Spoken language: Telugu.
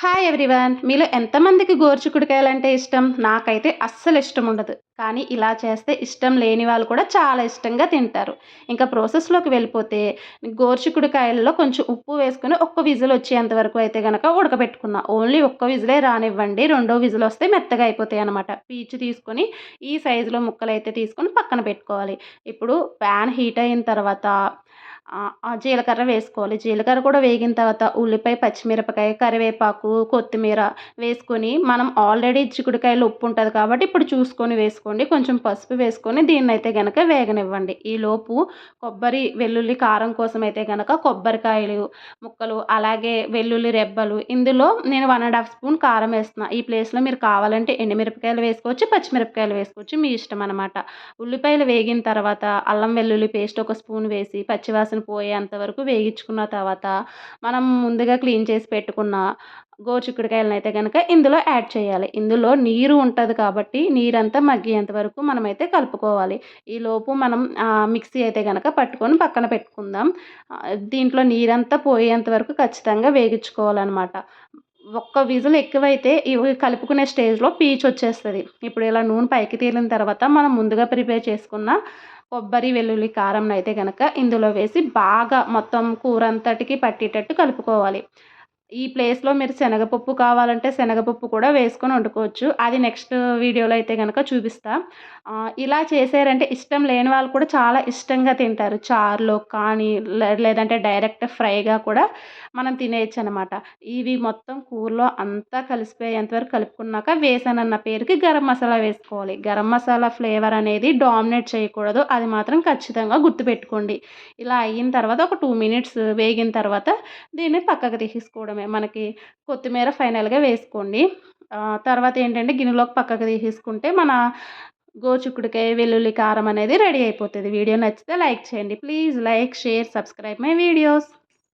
హాయ్ ఎవ్రీవన్ మీలో ఎంతమందికి గోరుచిక్కుడుకాయలు అంటే ఇష్టం? నాకైతే అస్సలు ఇష్టం ఉండదు. కానీ ఇలా చేస్తే ఇష్టం లేని వాళ్ళు కూడా చాలా ఇష్టంగా తింటారు. ఇంకా ప్రాసెస్లోకి వెళ్ళిపోతే గోర్చుకుడికాయల్లో కొంచెం ఉప్పు వేసుకొని ఒక్క విజిల్ వచ్చేంత వరకు అయితే కనుక ఉడకబెట్టుకున్నా. ఓన్లీ ఒక్క విజిలే రానివ్వండి. రెండో విజిల్ వస్తే మెత్తగా అయిపోతాయి అనమాట పీచు తీసుకొని ఈ సైజులో ముక్కలు అయితే తీసుకొని పక్కన పెట్టుకోవాలి. ఇప్పుడు ప్యాన్ హీట్ అయిన తర్వాత జీలకర్ర వేసుకోవాలి. జీలకర్ర కూడా వేగిన తర్వాత ఉల్లిపాయ పచ్చిమిరపకాయ కరివేపాకు కొత్తిమీర వేసుకొని మనం ఆల్రెడీ చిక్కుడుకాయలు ఉప్పు ఉంటుంది కాబట్టి ఇప్పుడు చూసుకొని వేసుకోండి. కొంచెం పసుపు వేసుకొని దీన్ని అయితే కనుక వేగనివ్వండి ఈలోపు కొబ్బరి వెల్లుల్లి కారం కోసం అయితే కనుక కొబ్బరికాయలు ముక్కలు అలాగే వెల్లుల్లి రెబ్బలు ఇందులో నేను వన్ అండ్ హాఫ్ స్పూన్ కారం వేస్తున్నా. ఈ ప్లేస్లో మీరు కావాలంటే ఎండుమిరపకాయలు వేసుకోవచ్చు పచ్చిమిరపకాయలు వేసుకోవచ్చు. మీ ఇష్టం అనమాట ఉల్లిపాయలు వేగిన తర్వాత అల్లం వెల్లుల్లి పేస్ట్ ఒక స్పూన్ వేసి పచ్చివాసన వాసన పోయేంత వరకు వేగించుకున్న తర్వాత మనం ముందుగా క్లీన్ చేసి పెట్టుకున్న గోరుచిక్కుడుకాయలను అయితే కనుక ఇందులో యాడ్ చేయాలి. ఇందులో నీరు ఉంటుంది కాబట్టి నీరంతా మగ్గేంత వరకు మనమైతే కలుపుకోవాలి. ఈలోపు మనం మిక్సీ అయితే కనుక పట్టుకొని పక్కన పెట్టుకుందాం. దీంట్లో నీరంతా పోయేంత వరకు ఖచ్చితంగా వేగించుకోవాలన్నమాట. ఒక్క విజులు ఎక్కువైతే ఇవి కలుపుకునే స్టేజ్లో పీచు వచ్చేస్తుంది. ఇప్పుడు ఇలా నూనె పైకి తేలిన తర్వాత మనం ముందుగా ప్రిపేర్ చేసుకున్న కొబ్బరి వెల్లుల్లి కారం అయితే కనుక ఇందులో వేసి బాగా మొత్తం కూర అంతటికి పట్టేటట్టు కలుపుకోవాలి. ఈ ప్లేస్లో మీరు శనగపప్పు కావాలంటే శనగపప్పు కూడా వేసుకొని వండుకోవచ్చు. అది నెక్స్ట్ వీడియోలో అయితే కనుక చూపిస్తా. ఇలా చేసారంటే ఇష్టం లేని వాళ్ళు కూడా చాలా ఇష్టంగా తింటారు. చారులో కానీ లేదంటే డైరెక్ట్ ఫ్రైగా కూడా మనం తినేయచ్చు అనమాట ఇవి మొత్తం కూరలో అంతా కలిసిపోయేంతవరకు కలుపుకున్నాక వేసానన్న పేరుకి గరం మసాలా వేసుకోవాలి. గరం మసాలా ఫ్లేవర్ అనేది డామినేట్ చేయకూడదు. అది మాత్రం ఖచ్చితంగా గుర్తుపెట్టుకోండి. ఇలా అయిన తర్వాత ఒక టూ మినిట్స్ వేగిన తర్వాత దీన్ని పక్కకు తీసుకోవడం అవసరమే మనకి కొత్తిమీర ఫైనల్గా వేసుకోండి. తర్వాత ఏంటంటే గిన్నెలోకి పక్కకు తీసేసుకుంటే మన గోచుక్కుడికాయ వెల్లుల్లి కారం అనేది రెడీ అయిపోతుంది. వీడియో నచ్చితే లైక్ చేయండి. Please like share subscribe my videos.